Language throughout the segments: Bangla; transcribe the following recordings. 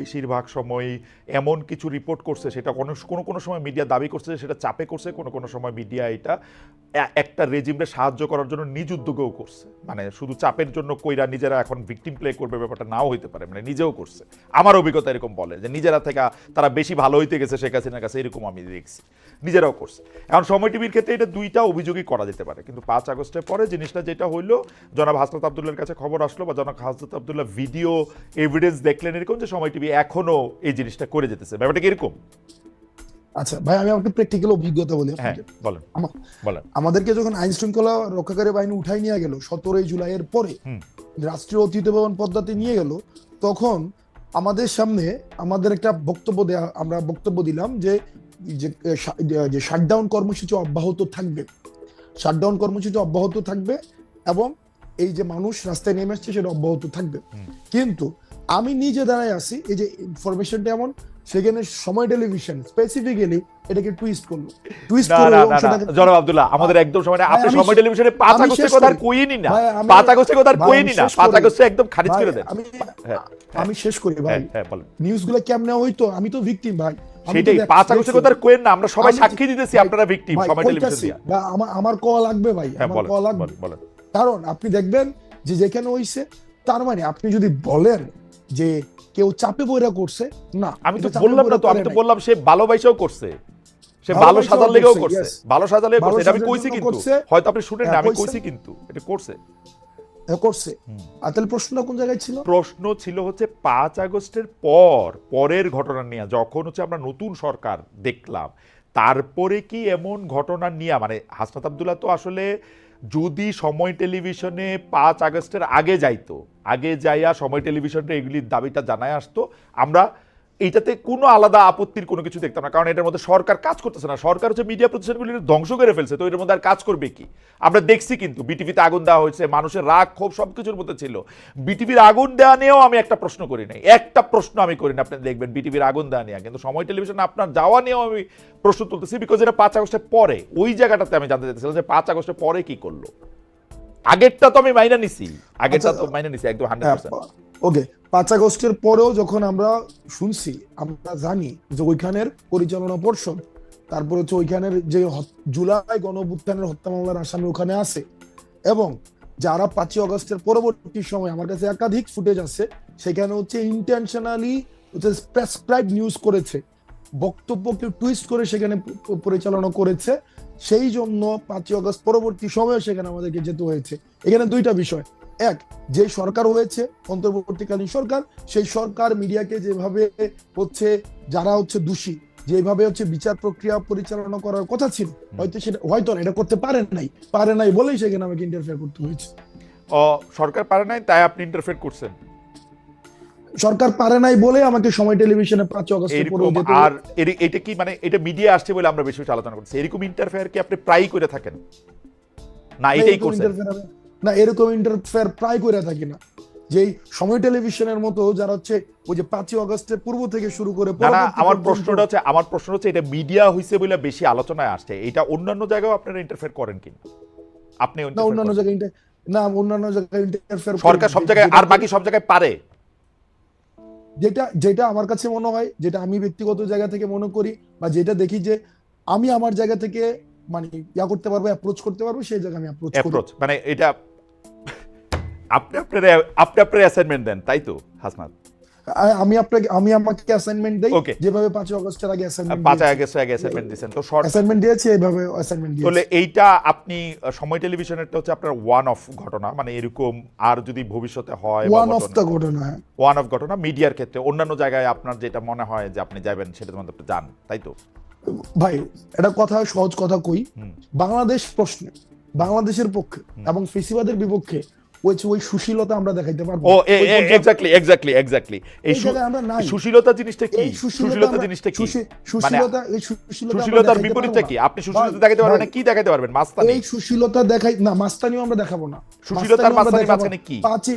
বেশিরভাগ সময় এমন কিছু রিপোর্ট করছে, সেটা কোনো কোনো কোনো সময় মিডিয়া দাবি করছে যে সেটা চাপে করছে, কোনো কোনো সময় মিডিয়া এটা একটা রেজিমকে সাহায্য করার জন্য নিজ উদ্যোগেও করছে। মানে শুধু চাপের জন্য কইরা নিজেরা এখন ভিকটিম প্লে করবে ব্যাপারটা নাও হইতে পারে মানে নিজেও করছে। আমার অভিজ্ঞতা এরকম বলে যে নিজেরা থেকে তারা বেশি ভালো হইতে গেছে শেখ হাসিনার কাছে, এরকম আমি দেখছি। নিজেরাও করছে। এখন সময় টিভির ক্ষেত্রে এটা দুইটা অভিযোগই করা যেতে পারে। কিন্তু পাঁচ আগস্টের পরে জিনিসটা যেটা হইল জনাব হাসনাত আবদুল্লার কাছে খবর আসলো বা জনাব হাসনাত আবদুল্লাহ ভিডিও এভিডেন্স দেখলেন এরকম যে সময় টিভি এখনও এই জিনিসটা করে যেতেছে। ব্যাপারটা কি এরকম? আচ্ছা ভাই আমি আপনাকে প্র্যাকটিক্যাল অভিজ্ঞতা বলি হ্যাঁ বলেন। বলেন। আমাদেরকে যখন আইন শৃঙ্খলা রক্ষাকারী বাহিনী উঠাই নিয়ে গেল সতেরোই জুলাইয়ের পরে রাষ্ট্রীয় অতিথি ভবন পদ্মাতে নিয়ে গেল তখন আমাদের সামনে আমাদের একটা বক্তব্য দেয়া আমরা বক্তব্য দিলাম যে যে যে শাটডাউন কর্মসূচি অব্যাহত থাকবে শাটডাউন কর্মসূচি অব্যাহত থাকবে এবং এই যে মানুষ রাস্তায় নেমে আসছে সেটা অব্যাহত থাকবে। কিন্তু আমি নিজে দাঁড়ায় আছি এই যে ইনফরমেশনটা এমন সেখানে সময় টেলিভিশন স্পেসিফিক্যালি এটাকে টুইস্ট করল। টুইস্ট না করে না ওই না না অংশটাকে- জনাব আব্দুল্লাহ আমাদের একদম সময় না। আপনি সময় শেষ- টেলিভিশনে আগস্টের কথা আর করি। কইনি না আগস্টের কথা আর কইনি না আগস্টে একদম খারিজ করে দেন। আমি হ্যাঁ, আমি শেষ করি ভাই। হ্যাঁ হ্যাঁ নিউজগুলো কেমনে হইতো? আমি তো ভিকটিম ভাই। সেটাই পাঁচ আগস্টের দেখছি। কথা আর না আমরা সবাই সাক্ষী দিতেছি আপনারা ভিকটিম সময় টেলিভিশন দিয়া। বা আমার আমার কল লাগবে ভাই হ্যাঁ আমার কল লাগবে। কারণ আপনি দেখবেন যে যেখানে হইছে তার মানে আপনি যদি বলেন যে কেউ চাপে বইরা করছে না আমি তো বললাম না তো আমি তো বললাম সে ভালোবাসাও করছে। সে ভালো সাজার লেগেও করছে, ভালো সাজালে ভালো করছে এটা আমি কইছি কিন্তু। হয়তো আপনি শুনেন না হ্যাঁ, আমি কইছি কিন্তু এটা করছে। করছে। আর তাহলে প্রশ্নটা কোন জায়গায় ছিল প্রশ্ন ছিল হচ্ছে পাঁচ আগস্টের পর পরের ঘটনা নিয়ে যখন হচ্ছে আমরা নতুন সরকার দেখলাম তারপরে কি এমন ঘটনা নিয়ে মানে হাসনাত আবদুল্লাহ তো আসলে যদি সময় টেলিভিশনে পাঁচ আগস্টের আগে যাইতো আগে যাইয়া সময় টেলিভিশনে এগুলির দাবিটা জানায় আসতো আমরা এইটাতে কোনো আলাদা আপত্তির কোনো কিছু দেখতাম না কারণ এটার মধ্যে সরকার কাজ করতেছে না। সরকার হচ্ছে মিডিয়া প্রতিষ্ঠানগুলি ধ্বংস করে ফেলছে তো এর মধ্যে আর কাজ করবে কি? আমরা দেখছি কিন্তু বিটিভিতে আগুন দেওয়া হয়েছে মানুষের রাগ ক্ষোভ সব কিছুর মধ্যে ছিল। বিটিভির আগুন দেওয়া নিয়েও আমি একটা প্রশ্ন করি নাই। একটা প্রশ্ন আমি করি না আপনি দেখবেন বিটিভির আগুন দেওয়া নিয়ে। কিন্তু সময় টেলিভিশন আপনার যাওয়া নিয়েও আমি প্রশ্ন তুলতেছি বিকজ এটা পাঁচ আগস্টের পরে ওই জায়গাটাতে আমি জানতে চাইছিলাম যে পাঁচ আগস্টের পরে কি করল। আগেরটা তো আমি মাইনা নিছি আগেরটা আচ্ছা, তো মাইনা নিছি একদম হান্ড্রেড হ্যাঁ, পার্সেন্ট ওকে পাঁচ আগস্টের পরেও যখন আমরা শুনছি, আমরা জানি যে ওইখানের পরিচালনা পর্ষদ, তারপর হচ্ছে ওইখানের যে জুলাই গণঅভ্যুত্থানের হত্যা মামলার আসামি ওখানে আছে এবং যারা পাঁচই আগস্টের পরবর্তী সময় আমার কাছে একাধিক ফুটেজ আছে, সেখানে হচ্ছে ইন্টেনশনালি হচ্ছে প্রেসক্রাইব নিউজ করেছে, বক্তব্যকে টুইস্ট করে সেখানে পরিচালনা করেছে, সেই জন্য পাঁচই আগস্ট পরবর্তী সময়ে সেখানে আমাদেরকে যেতে হয়েছে। এখানে দুইটা বিষয়। এক যে সরকার হয়েছে অন্তর্বর্তীকালীন সরকার সেই সরকার মিডিয়াকে যেভাবে হচ্ছে যারা হচ্ছে দোষী যেভাবে হচ্ছে বিচার প্রক্রিয়া পরিচালনা করার কথা ছিল হয়তো সেটা হয়তো না, এটা করতে পারে নাই। পারে নাই বলেই সেখানে আমাকে ইন্টারফেয়ার করতে হয়েছে। ও সরকার পারে নাই তাই আপনি ইন্টারফেয়ার করছেন? সরকার পারে নাই বলে আমাকে সময় টেলিভিশনে পাঁচ আগস্ট এরকম আর এটা কি মানে এটা মিডিয়া আসছে বলে আমরা বেশি বেশি আলোচনা করছি? এরকম ইন্টারফেয়ার কি আপনি প্রায়ই করে থাকেন? না এটাই করছেন? না এরকম ইন্টারফেয়ার প্রায় করে থাকি না। যেই সময় টেলিভিশনের মতো যারা হচ্ছে ওই যে পাঁচই আগস্টের পূর্ব থেকে শুরু করে আমার প্রশ্নটা হচ্ছে আমার প্রশ্ন হচ্ছে এটা মিডিয়া হইছে বলে বেশি আলোচনায় আসছে। এটা অন্যান্য জায়গায় আপনারা ইন্টারফেয়ার করেন কিনা? আপনি না অন্যান্য জায়গায় না অন্যান্য জায়গায় ইন্টারফেয়ার সরকার সব জায়গায় আর বাকি সব জায়গায় পারে? যেটা যেটা আমার কাছে মনে হয় যেটা আমি ব্যক্তিগত জায়গা থেকে মনে করি বা যেটা দেখি যে আমি আমার জায়গা থেকে মানে ইয়া করতে পারব অ্যাপ্রোচ করতে পারব সেই জায়গায় আমি অ্যাপ্রোচ অ্যাপ্রোচ মানে এটা আপনি আপনার আপনি আপনার অ্যাসাইনমেন্ট দেন তাই তো হাসনাত? আমি আপনাকে আমি আমাকে অ্যাসাইনমেন্ট দেই যেভাবে পাঁচই আগস্টের আগে অ্যাসাইনমেন্ট পাঁচ আগস্টে আগে অ্যাসাইনমেন্ট দিয়েছেন তো শর্ট অ্যাসাইনমেন্ট দিয়েছি এইভাবে অ্যাসাইনমেন্ট তাহলে এইটা আপনি সময় টেলিভিশনেরটা হচ্ছে আপনার ওয়ান অফ ঘটনা মানে এরকম আর যদি ভবিষ্যতে হয় ওয়ান অফ দ্য ঘটনা। হ্যাঁ। ওয়ান অফ ঘটনা মিডিয়ার ক্ষেত্রে অন্যান্য জায়গায় আপনার যেটা মনে হয় যে আপনি যাবেন মধ্যে আপনি যান তাই তো? ভাই এটা কথা সহজ কথা কই। বাংলাদেশ প্রশ্নে বাংলাদেশের পক্ষে এবং ফেসিবাদের বিপক্ষে ওই সুশীলতা আমরা দেখাইতে পারব। ও এক্স্যাক্টলি এক্স্যাক্টলি এক্স্যাক্টলি এই সুশীলতা জিনিসটা কি? সুশীলতা জিনিসটা কি? মানে সুশীলতা এই সুশীলতা সুশীলতার বিপরীতটা কি? আপনি সুশীলতা দেখাতে পারবেন না? কি দেখাতে পারবেন? মাস্তানি। এই সুশীলতা দেখাই না মাস্তানিও আমরা দেখাবো না। সুশীলতার মাস্তানিও আমরা মাঝখানে। কি? পাঁচই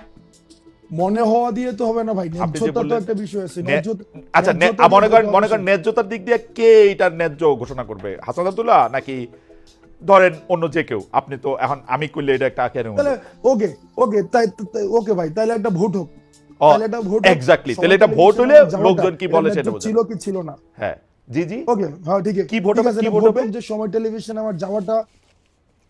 মনে হওয়া দিয়ে তো হবে না ভাই ন্যায্যতা তো একটা বিষয় আছে আচ্ছা মনে করেন মনে করেন। ন্যায্যতার দিক দিয়ে কে এটার ন্যায্য ঘোষণা করবে? হাসান আব্দুল্লাহ নাকি ধরেন অন্য যে কেউ? আপনি তো এখন আমি করলে এটা একটা কেন তাহলে ওকে ওকে তাই ওকে ভাই তাহলে একটা ভোট হোক। তাহলে একটা ভোট exactly, তাহলে এটা ভোট হলে লোকজন কি এটা বলে সেটা ছিল কি ছিল না? হ্যাঁ জি জি। ওকে হ্যাঁ ঠিক আছে কি ভোট হবে? কি ভোট হবে? যে সময় টেলিভিশন আমার যাওয়াটা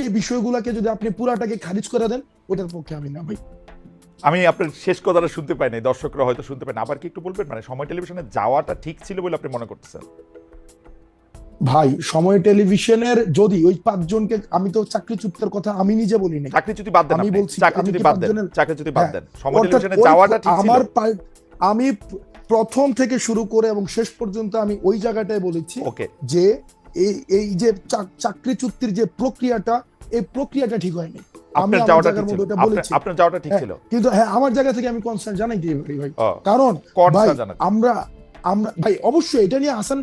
সেই বিষয়গুলোকে যদি আপনি পুরাটাকে খারিজ করে দেন ওটার পক্ষে আমি না ভাই। আমি আপনার শেষ কথাটা শুনতে পাইনি দর্শকরা হয়তো শুনতে পাইনি আবার কি একটু বলবেন? মানে সময় টেলিভিশনে যাওয়াটা ঠিক ছিল বলে আপনি মনে করতেছেন? ভাই সময় টেলিভিশনের যদি ওই পাঁচজনকে আমি তো চাকরিচ্যুতের কথা আমি নিজে বলি নাই। চাকরি যদি বাদ দেন আমি বলছি, চাকরি যদি বাদ দেন চাকরি যদি বাদ হ্যাঁ। দেন। সময় টেলিভিশনে যাওয়াটা ঠিক ছিল। আমার আমি প্রথম থেকে শুরু করে এবং শেষ পর্যন্ত আমি ওই জায়গাটায় বলেছি যে এই এই যে চাক- চাকরিচ্যুতির যে প্রক্রিয়াটা এই প্রক্রিয়াটা ঠিক হয়নি। আপনার যাওয়াটা ঠিক ছিল। আপনার- বলেছি। আপনার যাওয়াটা ঠিক হ্যাঁ, ছিল। কিন্তু হ্যাঁ আমার জায়গা থেকে আমি কনসার্ন জানাই দিই ভাই? কারণ। আমরা আমরা ভাই অবশ্যই এটা নিয়ে হাসান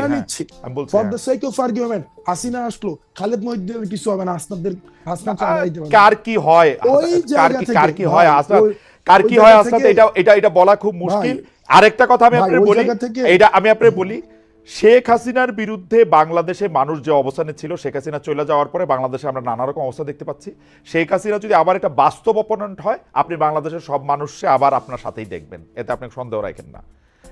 হ্যাঁ, নিচ্ছি। For. The sake of argument Hasina আসলো খালেদ মহিউদ্দিনের কিছু হবে না পারবে। কার কি হয়? ওই কার কি কার কি হয় ওই- কার কি হয় থেকে- এটা এটা এটা বলা খুব মুশকিল। আরেকটা কথা আমি আপনাকে বলি এটা আমি আপনাকে বলি শেখ হাসিনার বিরুদ্ধে বাংলাদেশে মানুষ যে অবস্থানে ছিল শেখ হাসিনা চলে যাওয়ার পরে বাংলাদেশে আমরা নানা রকম অবস্থা দেখতে পাচ্ছি। শেখ হাসিনা যদি আবার একটা বাস্তব অপোনেন্ট হয় আপনি বাংলাদেশের সব মানুষকে আবার আপনার সাথেই দেখবেন। এতে আপনি সন্দেহ রাখেন না।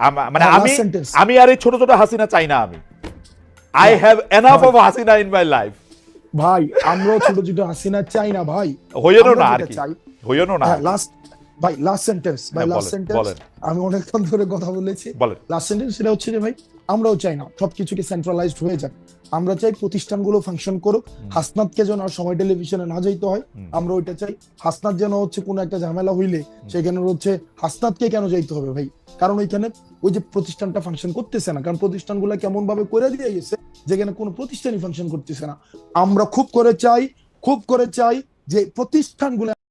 মানে হ্যাঁ, আমি আমি আর এই ছোট ছোট হাসিনা চাই না আমি। I have enough of Hasina in my life ভাই আমরাও ছোট ছোট হাসিনা চাই না ভাই। হইও না আর কি। হইয়েনও না হ্যাঁ লাস্ট ভাই লাস্ট সেন্টেন্স ভাই হ্যাঁ, লাস্ট সেন্টেন্স আমি অনেকক্ষণ ধরে কথা বলেছি। লাস্ট সেন্টেন্স সেটা হচ্ছে যে ভাই আমরাও চাই না সবকিছুকে সেন্ট্রালাইজড হয়ে যাক। আমরা চাই প্রতিষ্ঠানগুলো ফাংশন করুক হাসনাতকে যেন আর সময় টেলিভিশনে না যাইতে হয় আমরা ওইটা চাই। হাসনাত যেন হচ্ছে কোনো একটা ঝামেলা হইলে সেখানে হচ্ছে হাসনাতকে কেন যাইতে হবে ভাই? কারণ ওইখানে ওই যে প্রতিষ্ঠানটা ফাংশন করতেছে না কারণ প্রতিষ্ঠানগুলো কেমন ভাবে করে দিয়ে গেছে যেখানে কোনো প্রতিষ্ঠানই ফাংশন করতেছে না। আমরা খুব করে চাই খুব করে চাই যে প্রতিষ্ঠানগুলো